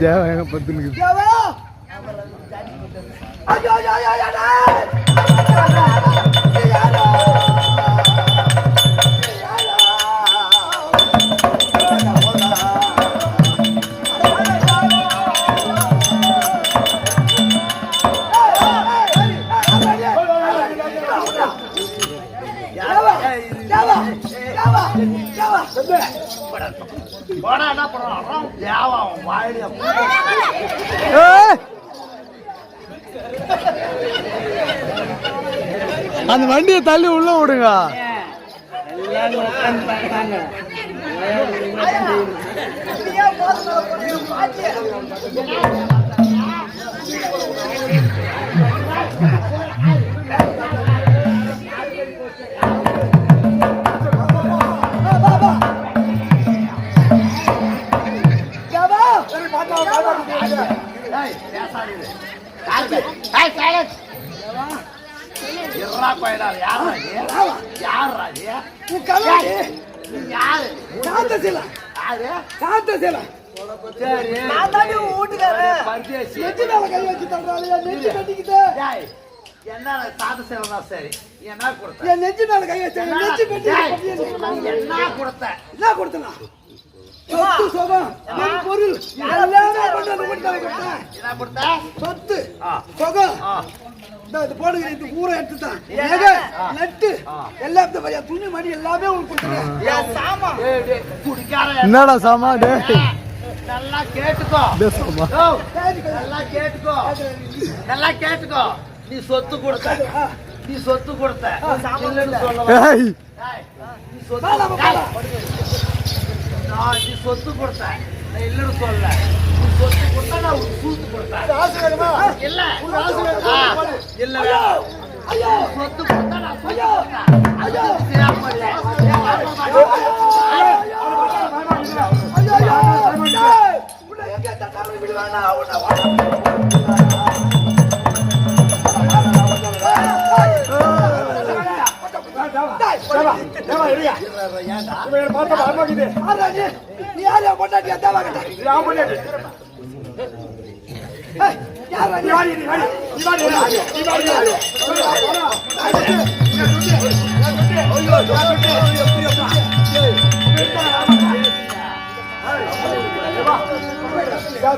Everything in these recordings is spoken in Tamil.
தேவ எங்க பத்துனுக்குது தேவா போடா என்ன பண்றான்? தேவா அவன் வாயில! அந்த வண்டியை தள்ளி உள்ள விடுங்க. நீ என்ன சாத சேவனா சரி. என்ன கொடுத்த? என் நெஞ்சு மேல கை வச்ச என் நெஞ்சு என்ன கொடுத்த? என்ன கொடுத்தனா? சொத்து சுகம் பொருள். எல்லாமே கொடுத்தேன் என்ன கொடுத்த சொத்து. சுகம். ஆ. இந்த இது போடுகிற இந்த ஊரை எடுத்துதான். நகை நட்டு மாதிரி துணி மணி எல்லாமே உங்களுக்கு கொடுத்துருக்கேன் என் சாமா. ஏய், டேய், குடிக்கார என்னடா சாமா டேய். நல்லா கேட்டுக்கோ. சாமா. நல்லா கேட்டுக்கோ. நல்லா கேட்டுக்கோ. நீ சொத்து கொடுத்த. நீ சொத்து கொடுத்த. நீ சொத்து நான் நீ சொத்து கொடுத்த. நான் இல்லைன்னு சொல்ல நீ சொத்து கொடுத்தா நான் உனக்கு சூத்து கொடுத்தேன் இல்ல. ஆ, இல்ல. வேணாம். நீ சொத்து கொடுத்தா நான் கொடுத்தேன். ஐயோ. ஐயோ.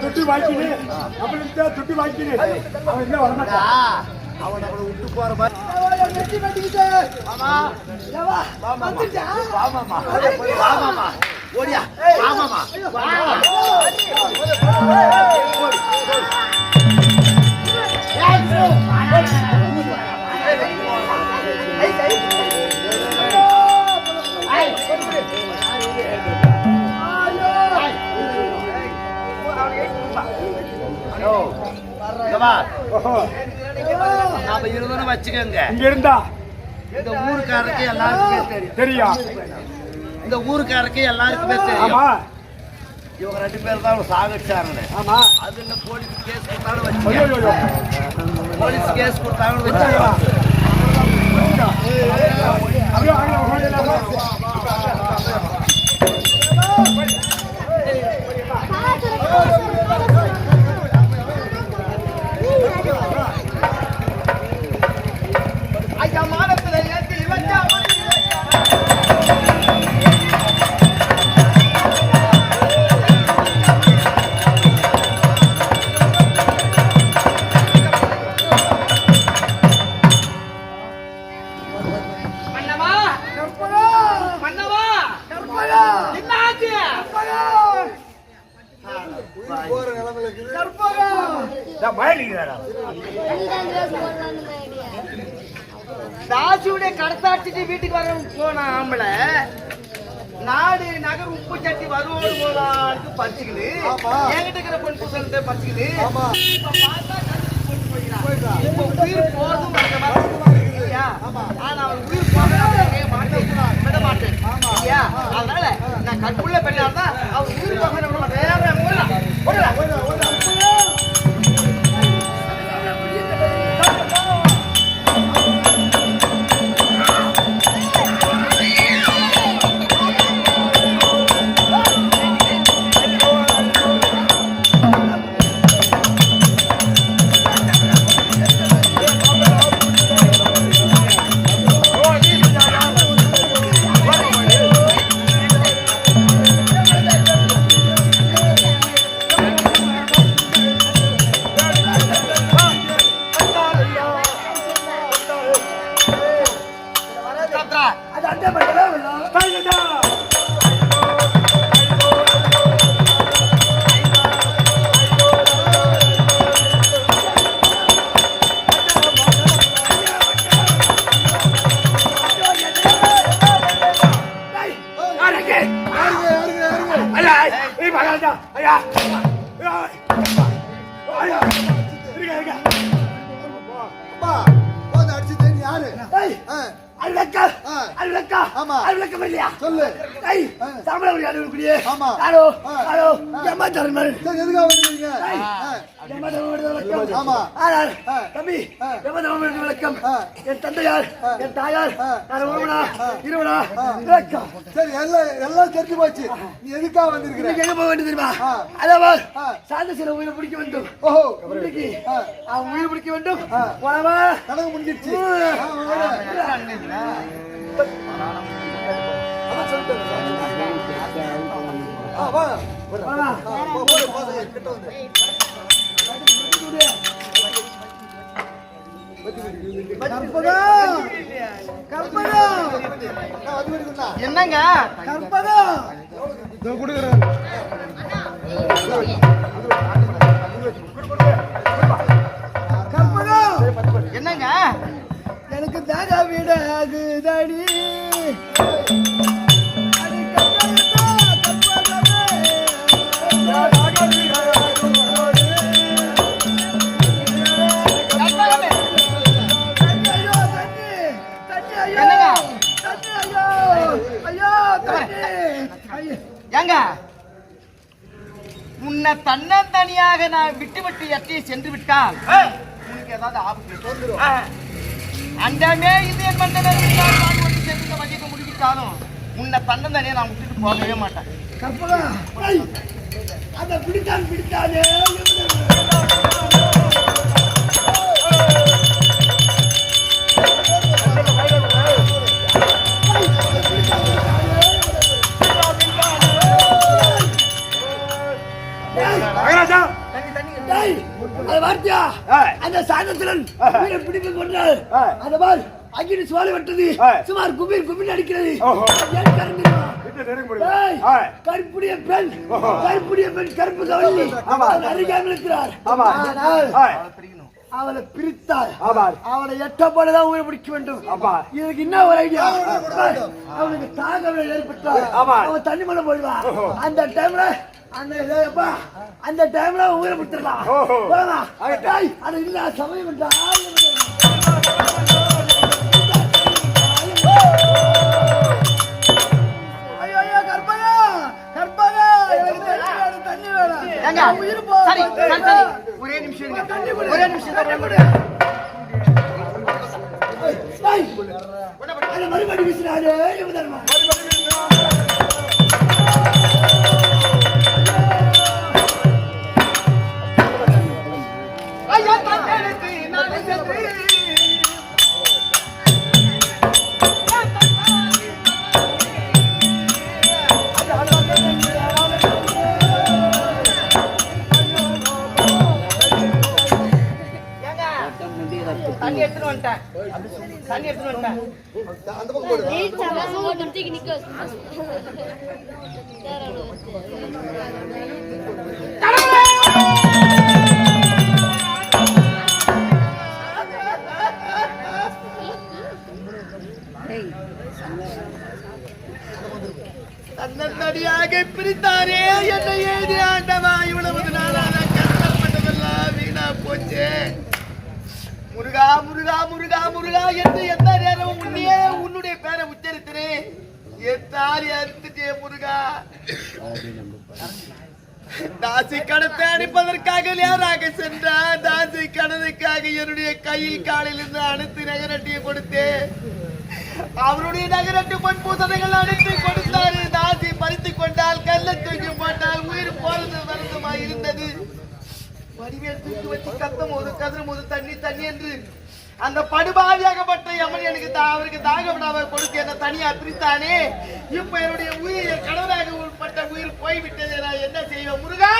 துட்டு வாங்கினு நம்மளுக்கு துட்டு வாங்கினு அவன் என்ன வரமாட்டான் அவன் அவனை விட்டு போற மாதிரி. தேவா, என் நெஞ்சு கட்டிக்கிட்டு. நாம இருந்தோம்னு வச்சுக்கோங்க. இங்க இருந்தா இந்த ஊருக்காரருக்கு எல்லாருக்குமே தெரியும். தெரியும் இந்த ஊருக்காரருக்கு எல்லாருக்குமே தெரியும். இவங்க ரெண்டு பேரும் தான் சாகடிச்சாருன்னு. ஆமா. அதுல போலீஸ் கேஸ் கொடுத்தாலும் வச்சு போலீஸ் கேஸ் கொடுத்தாலும் வச்சு தாசியுடைய கடத்தாட்சிக்கு வீட்டுக்கு வர போன ஆம்பளை நாடு நகர் உப்பு சட்டி வருவோடு போலான்னு பறிச்சுக்குது என்கிட்ட இருக்கிற பொன் புசலத்தை பறிச்சுக்குது இப்ப உயிர் போறதும் அந்த மாதிரி இல்லையா? ஆனா அவன் உயிர் போக மாட்டேன் விட மாட்டேன். இல்லையா? அதனால நான் கற்புள்ள பெண்ணா இருந்தா அவன் உயிர் போக சொல்லு. சாம்பள ஒரு யாரு குடியே ஆமா. ஹலோ. ஹலோ ஏமாத்தாரு மாதிரி சரி ஏய். ஆ, ஏமாத்தாரு மாதிரி விளக்கம் ஆமா. ஆனால் ஆ. தம்பி மாதிரி விளக்கம் ஆ. என் தந்தையார். என் தாயார். நான் ஒருவனா. இருவனா ஆ. விளக்கம் சரி எல்லாம் எல்லாம் தெரிஞ்சு போச்சு நீ எதுக்காக வந்திருக்கிற இன்னைக்கு எங்க போக வேண்டியது தெரியுமா ஆ. சாந்த சில உயிரை பிடிக்க வேண்டும் ஓஹோ இன்னைக்கு. அவன் உயிர் பிடிக்க வேண்டும் ஆ. போனவா கணக்கு முடிஞ்சிருச்சு வா. கிட்ட வந்து. என்னங்க? கற்பகம். கொடுக்குறேன் கற்பகம். என்னங்க? எனக்கு தாக விட ஆகுதடி உன்னை தன்னந்தனியாக நான் விட்டு விட்டு எட்டியை சென்று விட்டால் உனக்கு ஏதாவது ஆபத்து. அண்டமே இது என் மண்டலம் சென்று இந்த வகையை முடிவிட்டாலும் உன்னை தன்னந்தனியை நான் விட்டுட்டு போகவே மாட்டேன். அந்த பிடித்தான் பிடித்தானே அது வார்த்தையா. அந்த சாயந்தரத்திலன் உயிரை பிடித்து கொண்டால் ஏய். அந்த பால் அங்கிட்டு சுவாலி வெட்டது ஏய். சுமார் கும்பில் கும்பில் அடிக்கிறது. கருப்புடைய பெண் ஓஹோ. கருப்புடைய பெண் கருப்பு கவனி அருகாமல் இருக்கிறார். அவளை பிரித்தார். அவளை எட்டப்படதான் உயிரை பிடிக்க வேண்டும். இதுக்கு என்ன ஒரு ஐடியா அவனுக்கு தாகவலை ஏற்பட்டார். அவன் தண்ணி மலை போயிடுவான். அந்த டைம்ல அந்த ஏப்பா, அந்த டைம்ல ஆகட்டும். டேய், அது இல்ல சமயம் ஒரே நிமிஷம் ஒரே நிமிஷம் மறுபடி வீசினாரு தண்ணி எடுத்துட்டு வந்துட்டேன் அந்த பக்கம் போடு. தூக்கி நிக்க என்று எந்த நேரமும் உன்னையே உன்னுடைய பேரை உச்சரித்தேன்? என் தாலி அறுத்துட்டே முருகா. தாசி கடத்தை அடிப்பதற்காக நேராக சென்றா தாசி கடனுக்காக என்னுடைய கையில் காலில் இருந்து அனைத்து நகரட்டியை கொடுத்தேன். அவருடைய நகரட்டு பொன் பூசணைகள் அனைத்து கொடுத்தாரு. தாசி பறித்துக் கொண்டால் கல்ல தூக்கி போட்டால் உயிர் போறது வருத்தமா இருந்தது. வடிவேல் தூக்கி வச்சு கத்தம் ஒரு கதிரும் ஒரு தண்ணி தண்ணி என்று அந்த படுபாவியாகப்பட்ட யமன் எனக்கு தா- அவருக்கு தாகப்படாம கொடுத்து என்ன தனியா பிரித்தானே? இப்ப என்னுடைய உயிர் என் கணவராக உட்பட்ட உயிர் போய்விட்டது நான் என்ன செய்வேன் முருகா?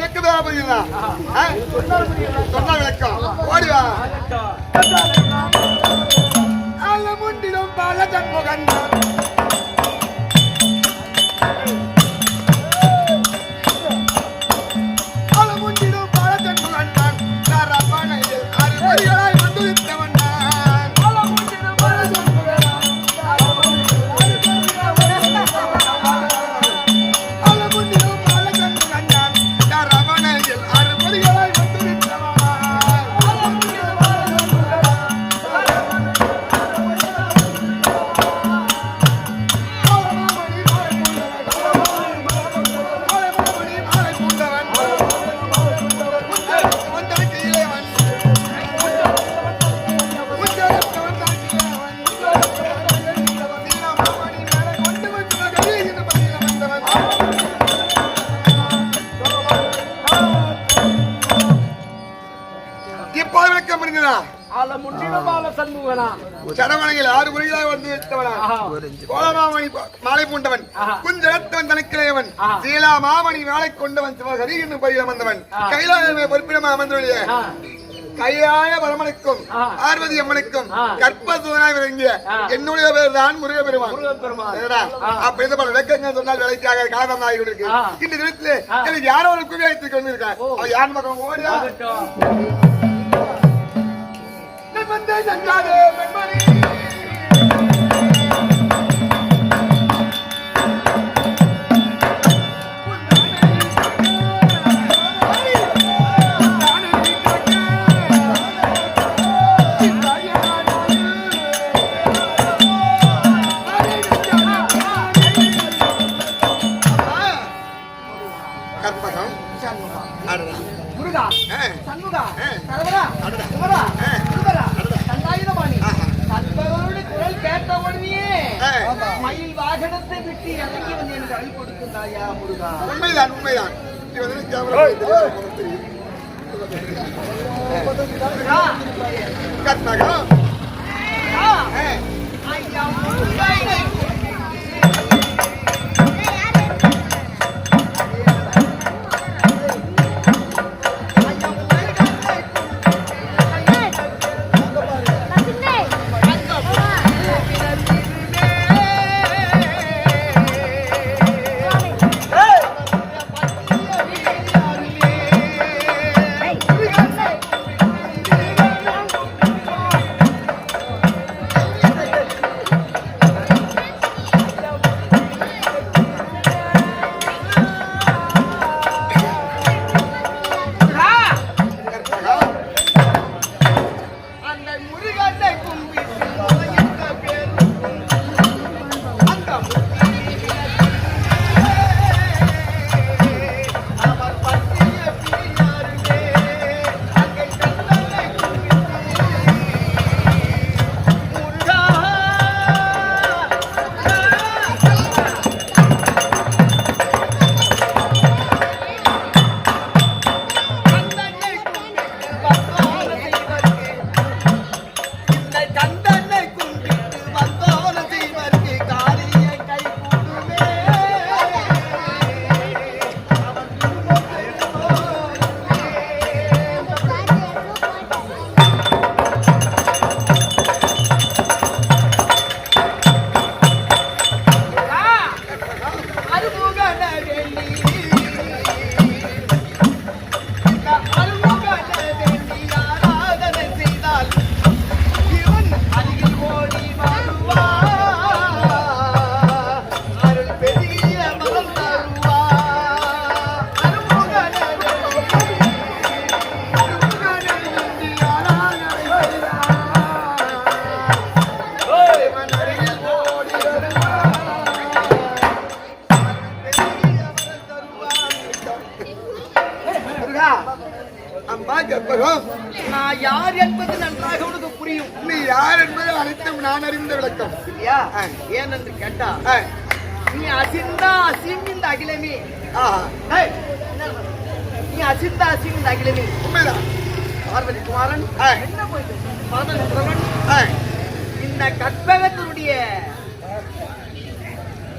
சொல்லுவா புரியுதா? சொன்னா விளக்கம். ஓடி வா அலமுண்டிலும் பல சண்முகன் மாமணி வேலை கொண்டவன் சிவகரி என்னும் பயிலம் வந்தவன் கைலாய பொறுப்பிடமா அமர்ந்தவழிய கையாய பரமனுக்கும் பார்வதி அம்மனுக்கும் கற்பசூனாய் விளங்கிய என்னுடைய பேர் தான் முருக பெருமான்? அப்ப இந்த பல விளக்கங்கள் சொன்னால் வேலைக்காக காரணம் ஆகி இருக்கு இந்த தினத்திலே எனக்கு யாரோ ஒரு குவி அழைத்துக் கொண்டிருக்கார். அவன் யார் பக்கம் ஓடியா முருகா அம்மா கற்பகம் நான் யார் என்பது நன்றாக உனக்கு புரியும். நீ யார் என்பது அனைத்தும் நான் அறிந்த விளக்கம். இல்லையா ஏன் என்று கேட்டா. நீ அசிந்தா அசிந்த அகிலமே. ஆஹா. ஏய், நீ அசிந்தா அசிந்த அகிலமே. உண்மைதான். பார்வதி குமாரன். என்ன போயிட்டு? பரமன் ஆ. இந்த கற்பகத்தினுடைய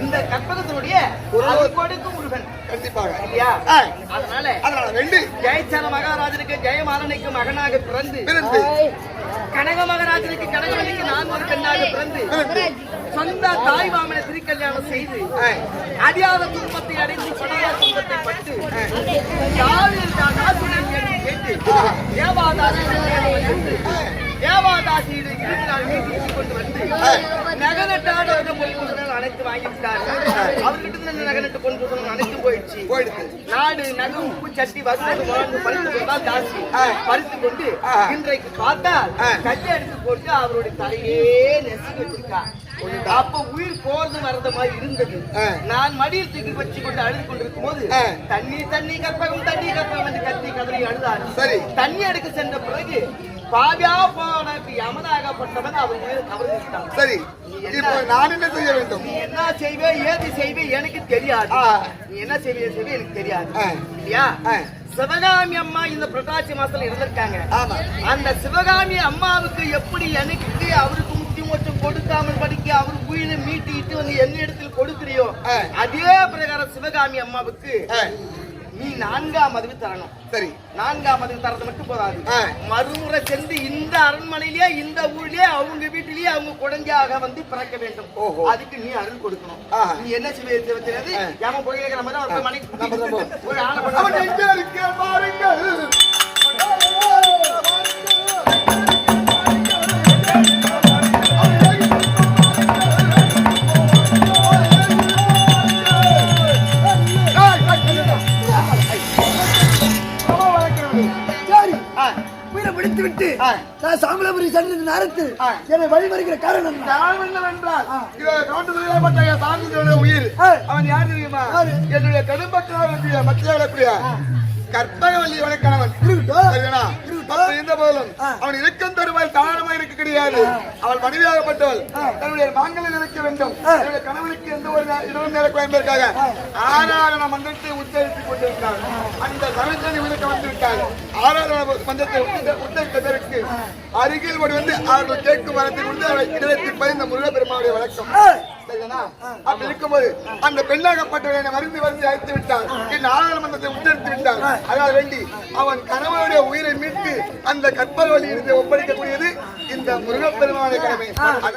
இந்த கற்பகத்தினுடைய கொடுக்கும் முருகன். கண்டிப்பாக. இல்லையா. அதனால அதனால ரெண்டு ஜெயச்சர மகாராஜனுக்கு ஜெயமாலனுக்கு மகனாக பிறந்து. பிறந்து. கனக மகாராஜனுக்கு கனகவனிக்கு நான் ஒரு பெண்ணாக பிறந்து சொந்த தாய் மாமனை திருக்கல்யாணம் செய்து அறியாத துன்பத்தை அடைந்து பழைய துன்பத்தை பட்டு யாரு என்று கேட்டு தேவாதாசி கொண்டு வந்து பொன் அனைத்து வாங்கிவிட்டார்கள். அவர்கிட்ட இருந்து பொன் பூசணம் அனைத்து போயிடுச்சு. போயிடுது. நாடு நகை உப்பு சட்டி வருவது வாழ்ந்து பறித்து கொண்டால் தாசி. பறித்து கொண்டு இன்றைக்கு பார்த்தால் கல்லை எடுத்து போட்டு அவருடைய தலையே நெசுக்கி வச்சிருக்கார். அப்ப உயிர் போறது வரத மாதிரி இருந்தது. நான் மடியில் தூக்கி வச்சு கொண்டு அழுது கொண்டிருக்கும் போது தண்ணி தண்ணி கற்பகம் தண்ணி கற்பகம் என்று கத்தி கதறி அழுதார். சரி. தண்ணி எடுக்க சென்ற பிறகு பாவியா போன யமனாகப்பட்டவன் கவர்ந்து விட்டான் சரி இப்போ நான் என்ன செய்ய வேண்டும் நீ என்ன செய்வே ஏது செய்வே எனக்கு தெரியாது. நீ என்ன செய்வே செய்வே எனக்கு தெரியாது. இல்லையா. சிவகாமி அம்மா இந்த புரட்டாசி மாசத்துல இருந்திருக்காங்க. அந்த சிவகாமி அம்மாவுக்கு எப்படி எனக்கு அவருக்கு முக்தி மோட்சம் கொடுக்காமல் படிக்க அவர் உயிரை மீட்டிட்டு வந்து என்ன இடத்தில் கொடுக்கிறியோ. அதே பிரகாரம் சிவகாமி அம்மாவுக்கு நீ நான்காம் மதுவு தரணும். சரி. நான்காம் மதுவு தரது மட்டும் போதாது. மறுமுறை சென்று இந்த அரண்மனையிலேயே இந்த ஊர்லயே அவங்க வீட்டிலேயே அவங்க குழந்தையாக வந்து பிறக்க வேண்டும். அதுக்கு நீ அருள் கொடுக்கணும். நீ என்ன செய்ய தெரியாது? ஏமா போய் கேட்கிற மாதிரி போய் மனைக்கு. ஒரு பாருங்கள் பிடித்து விட்டு. நான் சாமலாபுரி சென்ற நேரத்தில் என்னை வழிமறிக்கிற காரணம் என்ன? நான் என்னவென்றால், சாமியினுடைய உயிர். அவன் யார் தெரியுமா யாரு? என்னுடைய கடும்பத்தினுடைய மத்திய கற்பகவல்லியோட கணவன் இருக்கட்டும். இருந்த போதிலும் அவன் இருக்கும் தருவாய் தாராளமாக இருக்க கிடையாது. அவள் மனைவியாகப்பட்டவள். தன்னுடைய மாங்கல்யம் நினைக்க வேண்டும். தன்னுடைய கணவனுக்கு எந்த ஒரு நே- இடமும் நேரக்கூடாது என்பதற்காக ஆராதன மன்றத்தை உச்சரித்துக் கொண்டிருந்தார் அந்த சமயத்தில் இவனுக்கு வந்து விட்டார் ஆராதன மன்றத்தை உச்ச- உச்சரித்த பிறகு அருகில் ஓடி வந்து அவர்கள் கேட்கும் வரத்தை கொண்டு அவரை இடத்தில் பதிந்த முருகப்பெருமானுடைய வழக்கம்? அப்படி இருக்கும்போது அந்த பெண்ணாகப்பட்டவனை மருந்து வந்து அழைத்து விட்டார். என் நாடாளுமன்றத்தை உச்சரித்து விட்டார். அதனால் வேண்டி அவன் கணவனுடைய உயிரை மீட்டு அந்த கற்பல் வழி இருந்து ஒப்படைக்கக்கூடியது இந்த முருகப்பெருமான கடமை.